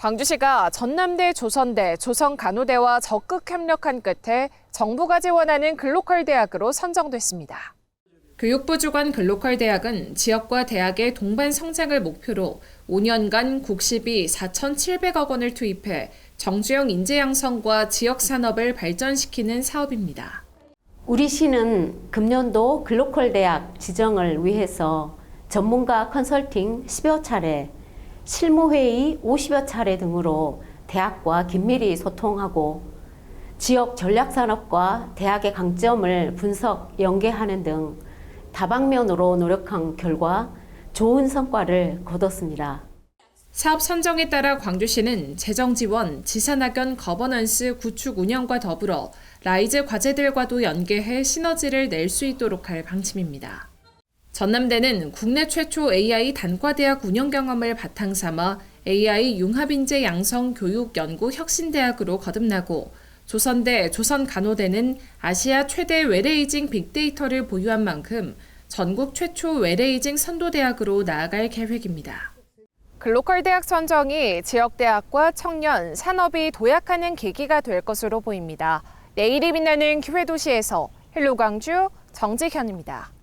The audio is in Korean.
광주시가 전남대, 조선대, 조선간호대와 적극 협력한 끝에 정부가 지원하는 글로컬 대학으로 선정됐습니다. 교육부 주관 글로컬 대학은 지역과 대학의 동반 성장을 목표로 5년간 국시비 4,700억 원을 투입해 정주영 인재 양성과 지역 산업을 발전시키는 사업입니다. 우리 시는 금년도 글로컬 대학 지정을 위해서 전문가 컨설팅 10여 차례, 실무회의 50여 차례 등으로 대학과 긴밀히 소통하고 지역 전략산업과 대학의 강점을 분석, 연계하는 등 다방면으로 노력한 결과 좋은 성과를 거뒀습니다. 사업 선정에 따라 광주시는 재정 지원, 지산 학연 거버넌스 구축 운영과 더불어 라이즈 과제들과도 연계해 시너지를 낼 수 있도록 할 방침입니다. 전남대는 국내 최초 AI 단과대학 운영 경험을 바탕 삼아 AI 융합인재 양성 교육 연구 혁신대학으로 거듭나고 조선대, 조선간호대는 아시아 최대 외래이징 빅데이터를 보유한 만큼 전국 최초 외래이징 선도대학으로 나아갈 계획입니다. 글로컬 대학 선정이 지역 대학과 청년, 산업이 도약하는 계기가 될 것으로 보입니다. 내일이 빛나는 기회 도시에서 헬로 광주 정지현입니다.